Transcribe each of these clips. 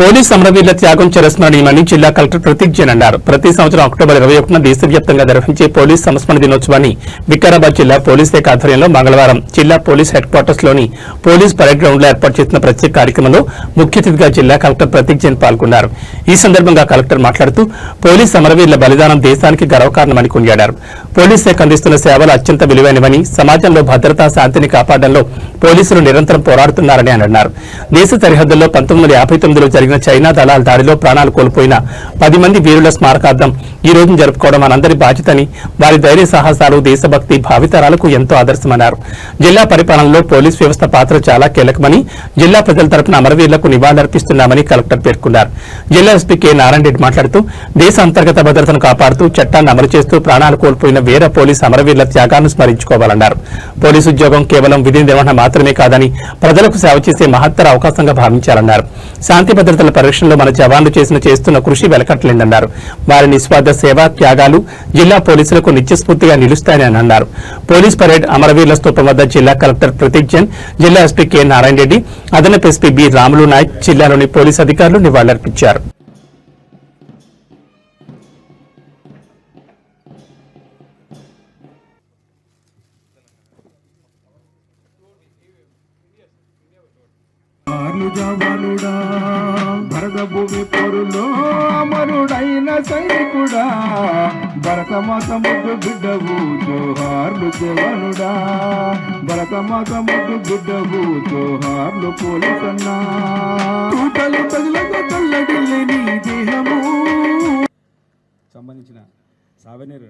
Police అమరవీరుల త్యాగం చిరస్మరణీయమని జిల్లా కలెక్టర్ ప్రతీక్ జైన్ అన్నారు. ప్రతి సంవత్సరం అక్టోబర్ ఇరవై ఒకటిన దేశవ్యాప్తంగా నిర్వహించే పోలీస్ సంస్మరణ దినోత్సవాన్ని వికారాబాద్ జిల్లా పోలీస్ శాఖ ఆధ్వర్యంలో మంగళవారం జిల్లా పోలీస్ హెడ్ క్వార్టర్స్లోని పోలీస్ పరేడ్ గ్రౌండ్లో ఏర్పాటు చేసిన ప్రత్యేక కార్యక్రమంలో ముఖ్య అతిథిగా జిల్లా కలెక్టర్ ప్రతీక్ జైన్ పాల్గొన్నారు. ఈ సందర్భంగా కలెక్టర్ మాట్లాడుతూ పోలీస్ అమరవీరుల బలిదానం దేశానికి గర్వకారణమని కొనియాడారు. పోలీస్ శాఖ అందిస్తున్న సేవలు అత్యంత విలువైనవని సమాజంలో భద్రతా శాంతిని కాపాడడంలో పోలీసులు నిరంతరం పోరాడుతున్నారని అన్నారు. దేశ సరిహద్దుల్లో పంతొమ్మిది వందల యాభై తొమ్మిదిలో జరిగిన చైనా దళాల దాడిలో ప్రాణాలు కోల్పోయిన పది మంది వీరుల స్మారకార్థం ఈ రోజును జరుపుకోవడం మనందరి బాధ్యతని వారి ధైర్య సాహసాలు దేశభక్తి భావితరాలకు ఎంతో ఆదర్శమన్నారు. జిల్లా పరిపాలనలో పోలీస్ వ్యవస్థ పాత్ర చాలా కీలకమని జిల్లా ప్రజల తరపున అమరవీరులకు నివాళులర్పిస్తున్నామని కలెక్టర్ పేర్కొన్నారు. జిల్లా ఎస్పీ కె నారాయణ రెడ్డి మాట్లాడుతూ దేశ అంతర్గత భద్రతను కాపాడుతూ చట్టాన్ని అమలు చేస్తూ ప్రాణాలు కోల్పోయిన వీర పోలీస్ అమరవీరుల త్యాగాన్ని స్మరించుకోవాలన్నారు. పోలీసు ఉద్యోగం కేవలం విధి నిర్వహణ మాత్రమే కాదని ప్రజలకు సేవ చేసే మహత్తర అవకాశంగా భావించాలన్నారు. శాంతి భద్రతల పరిరక్షణలో మన జవాన్లు చేసిన చేస్తున్న కృషి వెలకట్లేదన్నారు వారి నిస్వార్థ సేవ త్యాగాలు జిల్లా పోలీసులకు నిత్యస్ఫూర్తిగా నిలుస్తాయని అన్నారు. పోలీస్ పరేడ్ అమరవీరుల స్థూపం వద్ద జిల్లా కలెక్టర్ ప్రతీక్ జన్ జిల్లా ఎస్పీ కె నారాయణ రెడ్డి అదనపు ఎస్పీ బి రాములు నాయక్ జిల్లాలోని పోలీసు అధికారులు నివాళులర్పించారు. ఆర్లు జవానుడా భరత భూమి పొరులో అమరుడైన సైనికుడా భరత మాత ముద్దు బిడ్డవు జోహార్లు జవానుడా భరత మాత ముద్దు బిడ్డవు జోహార్లు పోలీసన్నా. తూటలు తగులక తల్లడిల్లే నీ దేహము. సంబంధించిన సావనీర్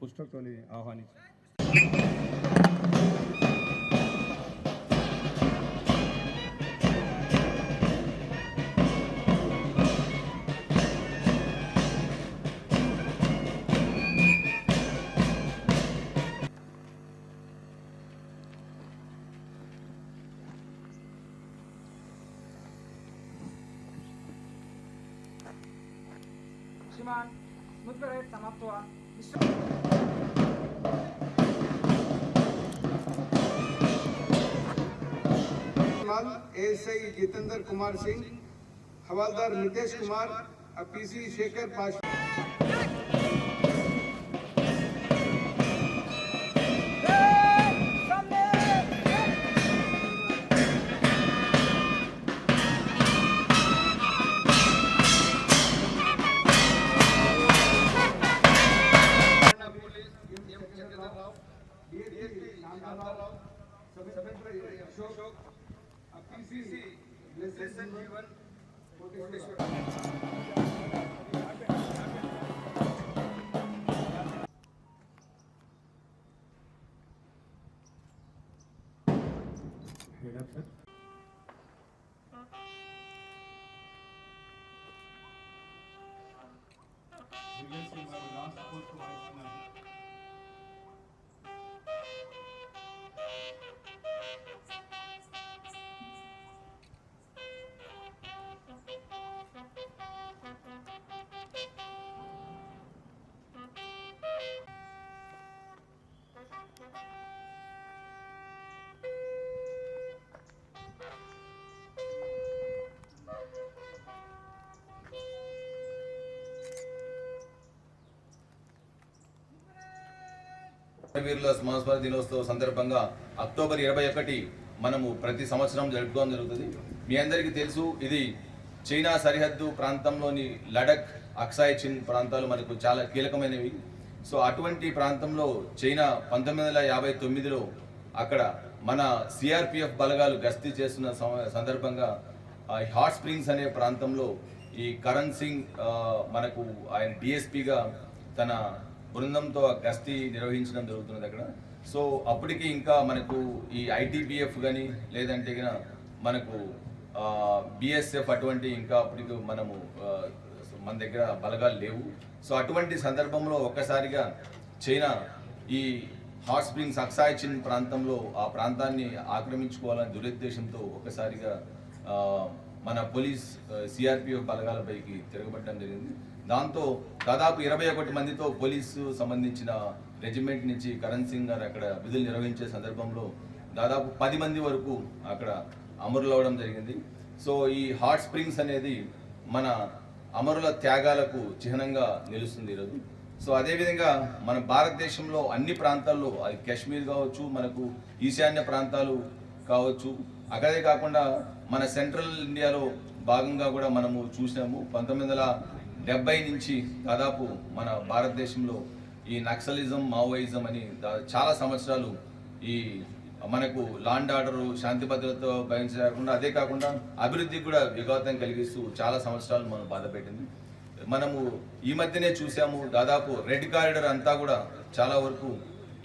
పుస్తకంతో ఆహ్వానించారు श्रीमान मुद्गरे समाप्त हुआ माल ASI Jitendra Kumar Singh havildar Nitesh Kumar PC Shekhar DSP Shantarao secretary Ashok PCC lesson जीवन हेड अप सर। వీరుల స్మరణ దినోత్సవ సందర్భంగా అక్టోబర్ ఇరవై ఒకటి మనము ప్రతి సంవత్సరం జరుపుకోవడం జరుగుతుంది. మీ అందరికీ తెలుసు ఇది చైనా సరిహద్దు ప్రాంతంలోని లడక్ అక్సాయ్ చిన్ ప్రాంతాలు మనకు చాలా కీలకమైనవి. సో అటువంటి ప్రాంతంలో చైనా పంతొమ్మిది వందల యాభై తొమ్మిదిలో అక్కడ మన సిఆర్పిఎఫ్ బలగాలు గస్తీ చేస్తున్న సందర్భంగా హాట్ స్ప్రింగ్స్ అనే ప్రాంతంలో ఈ కరణ్ సింగ్ మనకు ఆయన డిఎస్పిగా తన బృందంతో ఆ గస్తీ నిర్వహించడం జరుగుతున్నది అక్కడ. సో అప్పటికి ఇంకా మనకు ఈ ఐటీబీఎఫ్ కానీ లేదంటే మనకు బిఎస్ఎఫ్ అటువంటి ఇంకా అప్పటికి మనము మన దగ్గర బలగాలు లేవు. సో అటువంటి సందర్భంలో ఒక్కసారిగా చైనా ఈ హాట్ స్ప్రింగ్స్ అక్సాయ్ చిన్ ప్రాంతంలో ఆ ప్రాంతాన్ని ఆక్రమించుకోవాలని దురుద్దేశంతో ఒక్కసారిగా మన పోలీస్ సిఆర్పిఎఫ్ బలగాలపైకి తిరగబడడం జరిగింది. దాంతో దాదాపు ఇరవై ఒకటి మందితో పోలీసు సంబంధించిన రెజిమెంట్ నుంచి కరణ్ సింగ్ గారు అక్కడ విధులు నిర్వహించే సందర్భంలో దాదాపు పది మంది వరకు అక్కడ అమరులవడం జరిగింది. సో ఈ హాట్ స్ప్రింగ్స్ అనేది మన అమరుల త్యాగాలకు చిహ్నంగా నిలుస్తుంది ఈరోజు. సో అదేవిధంగా మన భారతదేశంలో అన్ని ప్రాంతాల్లో అది కాశ్మీర్ కావచ్చు మనకు ఈశాన్య ప్రాంతాలు కావచ్చు అక్కడే కాకుండా మన సెంట్రల్ ఇండియాలో భాగంగా కూడా మనము చూసినాము పంతొమ్మిది వందల డెబ్బై నుంచి దాదాపు మన భారతదేశంలో ఈ నక్సలిజం మావోయిజం అని చాలా సంవత్సరాలు ఈ మనకు లాండ్ ఆర్డర్ శాంతి భద్రత భయించకుండా అదే కాకుండా అభివృద్ధికి కూడా విఘాతం కలిగిస్తూ చాలా సంవత్సరాలు మనం బాధపెట్టింది మనము ఈ మధ్యనే చూసాము దాదాపు రెడ్ కారిడర్ అంతా కూడా చాలా వరకు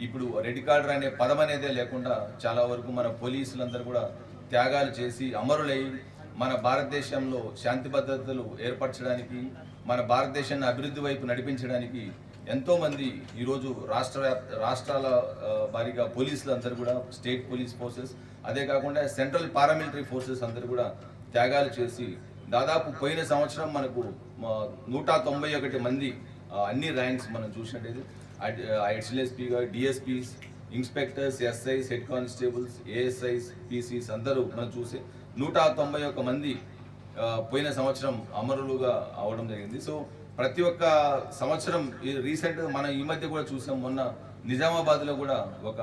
ఇప్పుడు రెడ్ కార్డర్ అనే పదం అనేదే లేకుండా చాలా వరకు మన పోలీసులందరూ కూడా త్యాగాలు చేసి అమరులై మన భారతదేశంలో శాంతి భద్రతలు ఏర్పరచడానికి మన భారతదేశాన్ని అభివృద్ధి వైపు నడిపించడానికి ఎంతోమంది ఈరోజు రాష్ట్ర రాష్ట్రాల ఆ, వారిగా పోలీసులు అందరూ కూడా స్టేట్ పోలీస్ ఫోర్సెస్ అదే కాకుండా సెంట్రల్ పారామిలిటరీ ఫోర్సెస్ అందరూ కూడా త్యాగాలు చేసి దాదాపు పోయిన సంవత్సరం మనకు నూట తొంభై ఒకటి మంది అన్ని ర్యాంక్స్ మనం చూసినట్టయితే హెచ్ఎల్ఎస్పీగా DSPs inspectors SIs head constables ASIs PCs అందరూ మనం చూసి నూట తొంభై ఒక మంది పోయిన సంవత్సరం అమరులుగా అవడం జరిగింది. సో ప్రతి ఒక్క సంవత్సరం ఈ రీసెంట్ మనం ఈ మధ్య కూడా చూసాం. మొన్న నిజామాబాద్లో కూడా ఒక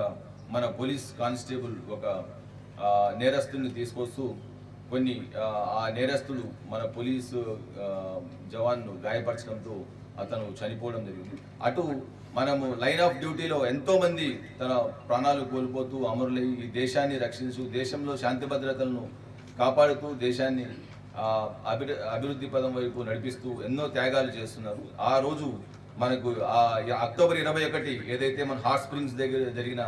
మన పోలీస్ కానిస్టేబుల్ ఒక నేరస్తుని తీసుకొస్తూ కొన్ని ఆ, నేరస్తుడు మన పోలీసు జవాన్ను గాయపరచడంతో అతను చనిపోవడం జరిగింది. అటు మనము లైన్ ఆఫ్ డ్యూటీలో ఎంతోమంది తన ప్రాణాలు కోల్పోతూ అమరులై ఈ దేశాన్ని రక్షించు దేశంలో శాంతి భద్రతలను కాపాడుతూ దేశాన్ని అభి అభివృద్ధి పదం వైపు నడిపిస్తూ ఎన్నో త్యాగాలు చేస్తున్నారు. ఆ రోజు మనకు ఆ అక్టోబర్ ఇరవై ఒకటి ఏదైతే మన హాట్ స్ప్రింగ్స్ దగ్గర జరిగిన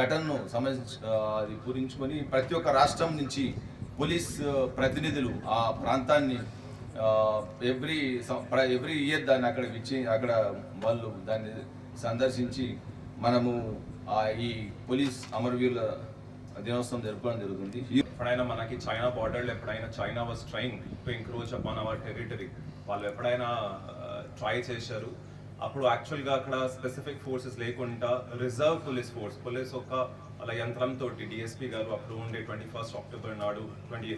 ఘటనను సంబంధించి పూరించుకొని ప్రతి ఒక్క రాష్ట్రం నుంచి పోలీస్ ప్రతినిధులు ఆ ప్రాంతాన్ని ఎవ్రీ ఎవ్రీ ఇయర్ దాన్ని అక్కడికి ఇచ్చి అక్కడ వాళ్ళు దాన్ని సందర్శించి మనము ఆ ఈ పోలీస్ అమరవీరుల దినోత్సవం జరుపుకోవడం జరుగుతుంది. ఎప్పుడైనా మనకి చైనా బార్డర్లో ఎప్పుడైనా China was trying to encroach upon our territory వాళ్ళు ఎప్పుడైనా uh, ట్రై చేశారు. అప్పుడు యాక్చువల్గా అక్కడ స్పెసిఫిక్ ఫోర్సెస్ లేకుండా రిజర్వ్ పోలీస్ ఫోర్స్ పోలీస్ ఒక అలా యంత్రంతో డిఎస్పీ గారు అప్పుడు ఉండే ట్వంటీ ఫస్ట్ అక్టోబర్ నాడు ట్వంటీ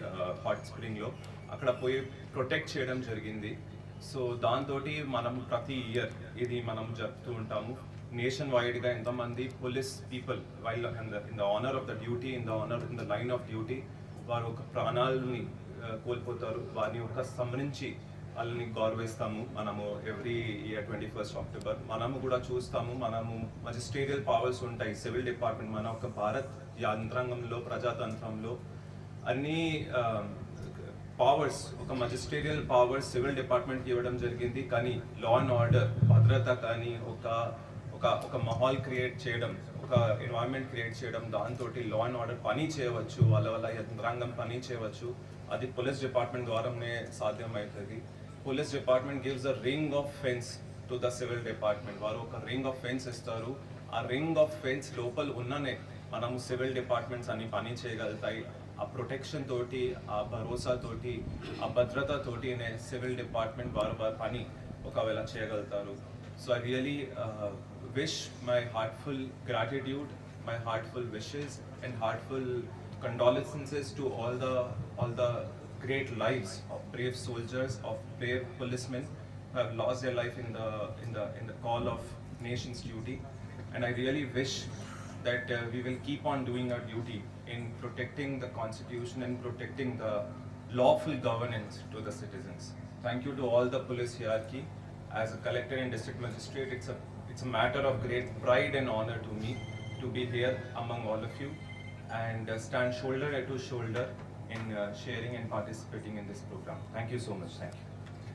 హాట్ స్ప్రింగ్లో అక్కడ పోయి ప్రొటెక్ట్ చేయడం జరిగింది. సో దాంతో మనం ప్రతి ఇయర్ ఇది మనం జరుపుతూ ఉంటాము. నేషన్ వైడ్గా ఎంతమంది police people while in the honour of the duty in the honour in the line of duty వారు ఒక ప్రాణాలని కోల్పోతారు. వారిని ఒక స్మరించి వాళ్ళని గౌరవిస్తాము. మనము every year twenty first October మనము కూడా చూస్తాము. మనము మజిస్ట్రేరియల్ పవర్స్ ఉంటాయి. సివిల్ డిపార్ట్మెంట్ మన ఒక భారత్ యంత్రాంగంలో ప్రజాతంత్రంలో అన్ని పవర్స్ ఒక మజిస్ట్రేరియల్ పవర్స్ సివిల్ డిపార్ట్మెంట్కి ఇవ్వడం జరిగింది. కానీ లా అండ్ ఆర్డర్ భద్రత కానీ ఒక ఒక ఒక మహాల్ క్రియేట్ చేయడం ఒక ఎన్వైరన్మెంట్ క్రియేట్ చేయడం దాంతో లా అండ్ ఆర్డర్ పని చేయవచ్చు వాళ్ళ వల్ల యంత్రాంగం పని చేయవచ్చు అది పోలీస్ డిపార్ట్మెంట్ ద్వారానే సాధ్యమవుతుంది. Police department gives a ring of fence to the civil department వారు ఒక రింగ్ ఆఫ్ ఫెన్స్ ఇస్తారు. ఆ రింగ్ ఆఫ్ ఫెన్స్ లోపల ఉన్ననే మనము సివిల్ డిపార్ట్మెంట్స్ అన్ని పని చేయగలుగుతాయి. ఆ ప్రొటెక్షన్ తోటి ఆ భరోసా తోటి ఆ భద్రత తోటినే సివిల్ డిపార్ట్మెంట్ వారు వారి పని ఒకవేళ చేయగలుగుతారు. So I really wish my heartfelt gratitude, my heartfelt wishes, and heartfelt condolences to all the all the great lives of brave soldiers, of brave policemen who have lost their life in the in the in the call of nation's duty. And I really wish that uh, we will keep on doing our duty in protecting the constitution and protecting the lawful governance to the citizens. Thank you to all the police hierarchy. As a collector and district magistrate, it's a it's a matter of great pride and honor to me to be here among all of you and uh, stand shoulder to shoulder in uh, sharing and participating in this program. Thank you so much. Thank you.